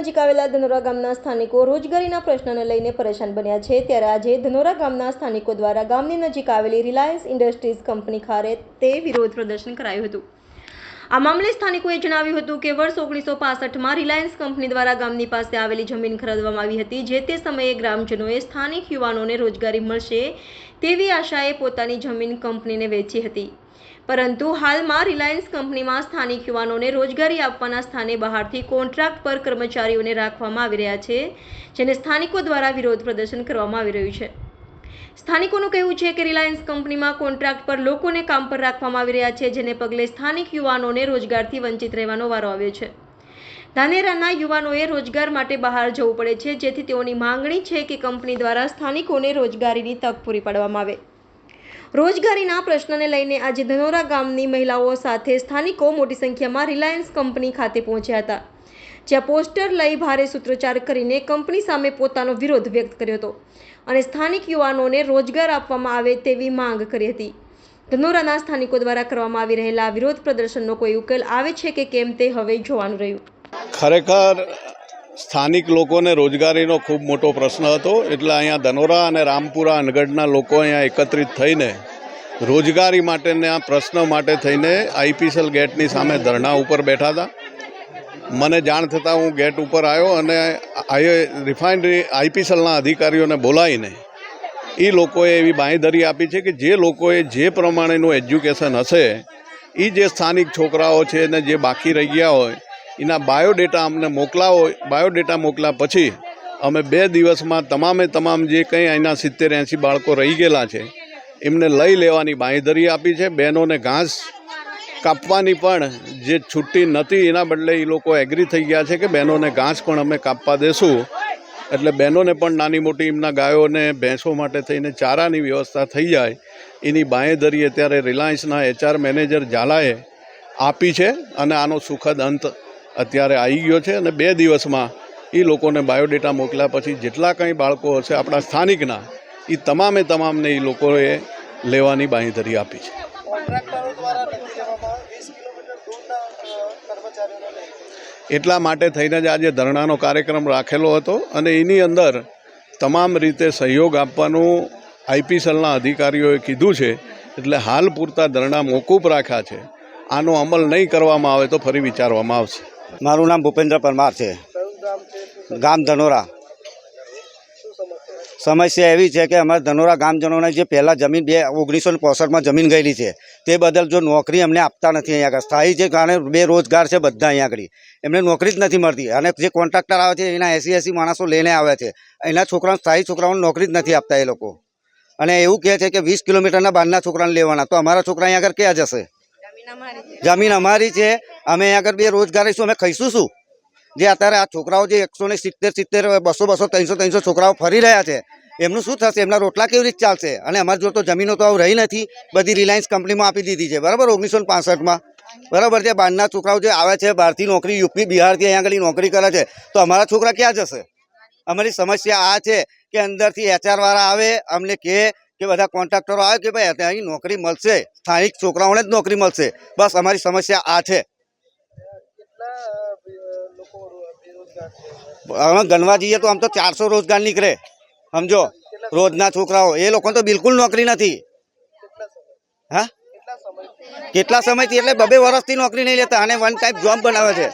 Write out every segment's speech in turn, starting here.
નજીક આવેલા ધનોરા ગામના સ્થાનિકો રોજગારીના પ્રશ્નને લઈને પરેશાન બન્યા છે. ત્યારે આજે ધનોરા ગામના સ્થાનિકો દ્વારા ગામની નજીક આવેલી રિલાયન્સ ઇન્ડસ્ટ્રીઝ કંપની ખારે તે વિરોધ પ્રદર્શન કરાયું હતું. આ મામલે સ્થાનિકોએ જણાવ્યું હતું કે વર્ષ ઓગણીસો પાસઠમાં રિલાયન્સ કંપની દ્વારા ગામની પાસે આવેલી જમીન ખરીદવામાં આવી હતી, જે તે સમયે ગ્રામજનોએ સ્થાનિક યુવાનોને રોજગારી મળશે તેવી આશાએ પોતાની જમીન કંપનીને વેચી હતી. પરંતુ હાલમાં રિલાયન્સ કંપનીમાં સ્થાનિક યુવાનોને રોજગારી આપવાના સ્થાને બહારથી કોન્ટ્રાક્ટ પર કર્મચારીઓને રાખવામાં આવી રહ્યા છે, જેને સ્થાનિકો દ્વારા વિરોધ પ્રદર્શન કરવામાં આવી રહ્યું છે. સ્થાનિકોનું કહેવું છે કે રિલાયન્સ કંપનીમાં કોન્ટ્રાક્ટ પર લોકોને કામ પર રાખવામાં આવી રહ્યા છે, જેને પગલે સ્થાનિક યુવાનોને રોજગારથી વંચિત રહેવાનો વારો આવ્યો છે. ધાનેરાના યુવાનોએ રોજગાર માટે બહાર જવું પડે છે, જેથી તેઓની માંગણી છે કે કંપની દ્વારા સ્થાનિકોને રોજગારીની તક પૂરી પાડવામાં આવે. રોજગારીના પ્રશ્નને લઈને આજે ધનોરા ગામની મહિલાઓ સાથે સ્થાનિકો મોટી સંખ્યામાં રિલાયન્સ કંપની ખાતે પહોંચ્યા હતા, જ્યાં પોસ્ટર લઈ ભારે સૂત્રોચ્ચાર કરીને કંપની સામે પોતાનો વિરોધ વ્યક્ત કર્યો હતો અને સ્થાનિક યુવાનોને રોજગાર આપવામાં આવે તેવી માંગ કરી હતી. ધનોરાના સ્થાનિકો દ્વારા કરવામાં આવી રહેલા વિરોધ પ્રદર્શનનો કોઈ ઉકેલ આવે છે કે કેમ તે હવે જોવાનું રહ્યું. ખરેખર સ્થાનિક લોકોને રોજગારીનો ખૂબ મોટો પ્રશ્ન હતો. એટલે અહીંયા ધનોરા અને રામપુરા અનગઢના લોકો અહીંયા એકત્રિત થઈને રોજગારી માટેના પ્રશ્ન માટે થઈને આઈપીસેલ ગેટની સામે ધરણા ઉપર બેઠા હતા. મને જાણ થતાં હું ગેટ ઉપર આવ્યો અને રિફાઇનરી આઈપીસેલના અધિકારીઓને બોલાવીને એ લોકોએ એવી બાંયધરી આપી છે કે જે લોકોએ જે પ્રમાણેનું એજ્યુકેશન હશે એ જે સ્થાનિક છોકરાઓ છે ને જે બાકી રહી ગયા હોય એના બાયોડેટા અમને મોકલાવો, બાયોડેટા મોકલ્યા પછી અમે બે દિવસમાં તમામે તમામ જે કંઈ અહીંના સિત્તેર એંસી બાળકો રહી ગયેલા છે, એમને લઈ લેવાની બાંયધરી આપી છે, બહેનોને ઘાસ કાપવાની પણ જે છુટ્ટી નથી, એના બદલે એ લોકો એગ્રી થઈ ગયા છે કે બહેનોને ઘાસ પણ અમે કાપવા દેશું. એટલે બહેનોને પણ નાની મોટી એમના ગાયોને ભેંસો માટે થઈને ચારાની વ્યવસ્થા થઈ જાય. એની બાંયધરી અત્યારે રિલાયન્સના એચઆર મેનેજર ઝાલાએ આપી છે અને આનો સુખદ અંત અત્યારે આવી ગયો છે અને બે દિવસમાં એ લોકોને બાયોડેટા મોકલ્યા પછી જેટલા કંઈ બાળકો હશે આપણા સ્થાનિકના એ તમામે તમામને એ લોકોએ લેવાની બાંહેધરી આપી છે. એટલા માટે થઈને જ આજે ધરણાનો કાર્યક્રમ રાખેલો હતો અને એની અંદર તમામ રીતે સહયોગ આપવાનું આઈપીસેલના અધિકારીઓએ કીધું છે, એટલે હાલ પૂરતા ધરણા મોકૂફ રાખ્યા છે. આનો અમલ નહીં કરવામાં આવે તો ફરી વિચારવામાં આવશે. મારું નામ ભૂપેન્દ્ર પરમાર છે. ગામ ધનોરા. સમસ્યા એવી છે કે અમારા ધનોરા ગામજનોને જે પહેલાં જમીન બે ઓગણીસો પોસઠમાં જમીન ગયેલી છે, તે બદલ જો નોકરી અમને આપતા નથી અહીંયા આગળ, સ્થાયી છે કારણે બેરોજગાર છે બધા અહીંયા આગળ. એમને નોકરી જ નથી મળતી. અને જે કોન્ટ્રાક્ટર આવે છે, એના એસી એસી માણસો લઈને આવે છે. એના છોકરાઓ, સ્થાયી છોકરાઓને નોકરી જ નથી આપતા એ લોકો. અને એવું કહે છે કે વીસ કિલોમીટરના બહારના છોકરાને લેવાના. તો અમારા છોકરા અહીંયા આગળ ક્યાં જશે? જમીન અમારી છે. અમે અહીંયા આગળ બે રોજગારીશું અમે ખાઈશું શું? જે અત્યારે આ છોકરાઓ જે એકસો ને સિત્તેર સિત્તેર, બસો બસો, ત્રણસો ત્રણસો છોકરાઓ ફરી રહ્યા છે, એમનું શું થશે? એમના રોટલા કેવી રીતે ચાલશે? અને અમારી જોડે તો જમીનો તો રહી નથી. બધી રિલાયન્સ કંપનીમાં આપી દીધી છે. બરાબર? ઓગણીસો પાસઠમાં. બરાબર? છે બહારના છોકરાઓ જે આવે છે, બહારથી નોકરી, યુપી, બિહારથી અહીંયા આગળ નોકરી કરે છે, તો અમારા છોકરા ક્યાં જશે? અમારી સમસ્યા આ છે કે અંદરથી એચઆરવાળા આવે, અમને કહે કે બધા કોન્ટ્રાક્ટરો આવે કે ભાઈ અહીં નોકરી મળશે. સ્થાનિક છોકરાઓને જ નોકરી મળશે. બસ અમારી સમસ્યા આ છે. હવે ગણવા જઈએ તો આમ તો ચારસો રોજગાર નીકળે. સમજો? રોજના છોકરાઓ. એ લોકોને તો બિલકુલ નોકરી નથી. હા? કેટલા સમયથી? એટલે બબે વર્ષથી નોકરી નહીં લેતા અને વન ટાઈમ જોબ બનાવે છે.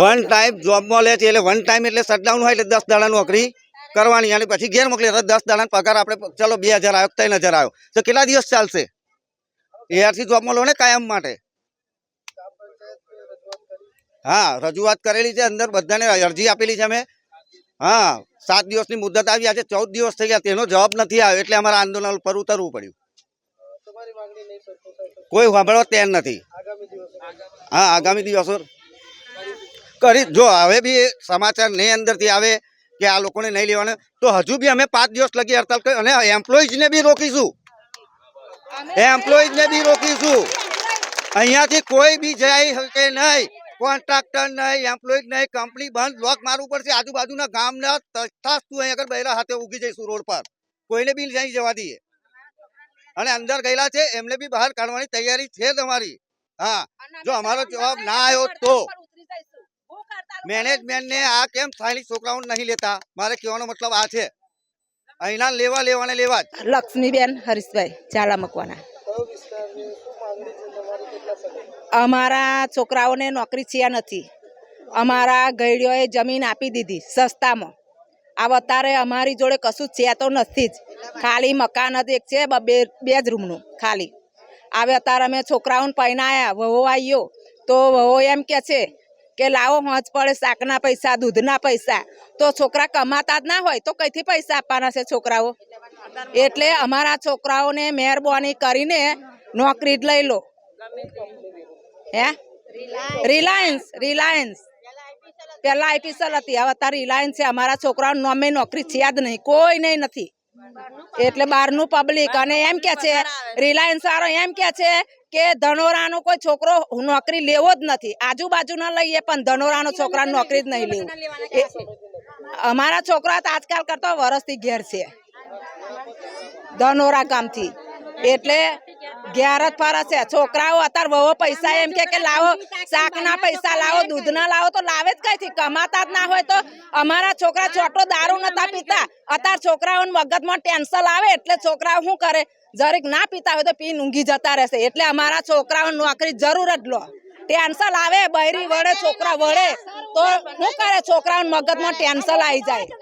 વન ટાઈપ જોબમાં લે છે. એટલે વન ટાઈમ એટલે શટડાઉન હોય એટલે દસ દાડા નોકરી. કરવાની અને પછી ઘેર મોકલી દસ દાડા પગાર આપણે ચલો બે હજાર આવ્યો ત્રણ હજાર આવ્યો. તો કેટલા દિવસ ચાલશે? એઆરસી જોબમાં લો ને કાયમ માટે. હા, રજૂઆત કરેલી છે અંદર, બધાને અરજી આપેલી છે અમે. હા, સાત દિવસની મુદત આવી, આજે ચૌદ દિવસ થઈ ગયા, તેનો જવાબ નથી આવ્યો, એટલે અમારા આંદોલન પર ઉતરવું પડ્યું. કોઈ સાંભળવા તૈયાર નથી. હા, આગામી દિવસો. કરી, જો, હવે બી સમાચાર નહીં અંદરથી આવે કે આ લોકોને નહીં લેવાના. તો હજુ બી અમે પાંચ દિવસ લગી હડતાલ કરી અને એમ્પ્લોઈઝને બી રોકીશું. એમ્પ્લોઈઝને બી રોકીશું. અહીંયાથી કોઈ બી જઈ શકે નહીં, કોન્ટ્રાક્ટર નહીં એમ્પ્લોઈઝ નહીં, કંપની બંધ, લોક મારવું પડશે. આજુબાજુના ગામના તથાસ્તુ અહીં આગળ બહેરા હાથે ઉગી જઈશું રોડ પર. કોઈને બી નહીં જવા દઈએ. અને અંદર ગયેલા છે, એમને બી બહાર કાઢવાની તૈયારી છે તમારી. હા, જો અમારો જવાબ ના આવ્યો તો. મેનેજમેન્ટને આ કેમ સ્થાનિક છોકરાઓને નહીં લેતા? મારે કહેવાનો મતલબ આ છે. અહીંના લેવા લેવાને લેવા જ. લક્ષ્મીબેન હરીશભાઈ ચાલા મકવાના અમારા છોકરાઓને નોકરી છે નથી. અમારા ગઈડીઓએ જમીન આપી દીધી સસ્તામાં. આ અત્યારે અમારી જોડે કશું છે તો નથી જ. ખાલી મકાન જ એક છે, બ- બે જ રૂમનું ખાલી. હવે અત્યારે અમે છોકરાઓને પહેનાયા વહુ આવ્યો તો વહુ એમ કે છે કે લાવો હોંચ પડે શાકના પૈસા, દૂધના પૈસા. તો છોકરા કમાતા જ ના હોય તો કઈથી પૈસા આપવાના છે છોકરાઓ? એટલે અમારા છોકરાઓને મહેરબાની કરીને નોકરી જ લઈ લો. હે? Reliance Reliance. પેલા આઈપીસલ હતી, હવે અત્યારે રિલાયન્સ છે. અમારા છોકરાઓ નોમે નોકરી છે જ નહીં. કોઈ નહીં નથી. એટલે બહારનું પબ્લિક અને એમ કે છે રિલાયન્સ વાળો એમ કે છે કે ધનોરાનો કોઈ છોકરો નોકરી લેવો જ નથી. આજુબાજુ ના લઈએ પણ ધનોરાનો છોકરા નોકરી જ નહીં લેવું અમારા છોકરા તો આજકાલ કરતા વરસથી ઘેર છે. ધનોરા ગામથી. એટલે ઘેર જ છે. છોકરાઓ અત્યારે બહુ પૈસા એમ કે કે લાવો, શાકના પૈસા લાવો, દૂધના લાવો તો લાવે જ કઈથી? કમાતા જ ના હોય તો અમારા છોકરા છોટો દારૂ નતા પીતા. અત્યારે છોકરાઓને મગજમાં ટેન્શન આવે એટલે છોકરાઓ શું કરે? જરીક ના પીતા હોય તો પી ઊંઘી જતા રહેશે. એટલે અમારા છોકરાઓ નોકરી જરૂર જ લો. ટેન્શન આવે, બૈરી વડે છોકરા વડે તો શું કરે? છોકરાઓને મગજમાં ટેન્શન આવી જાય.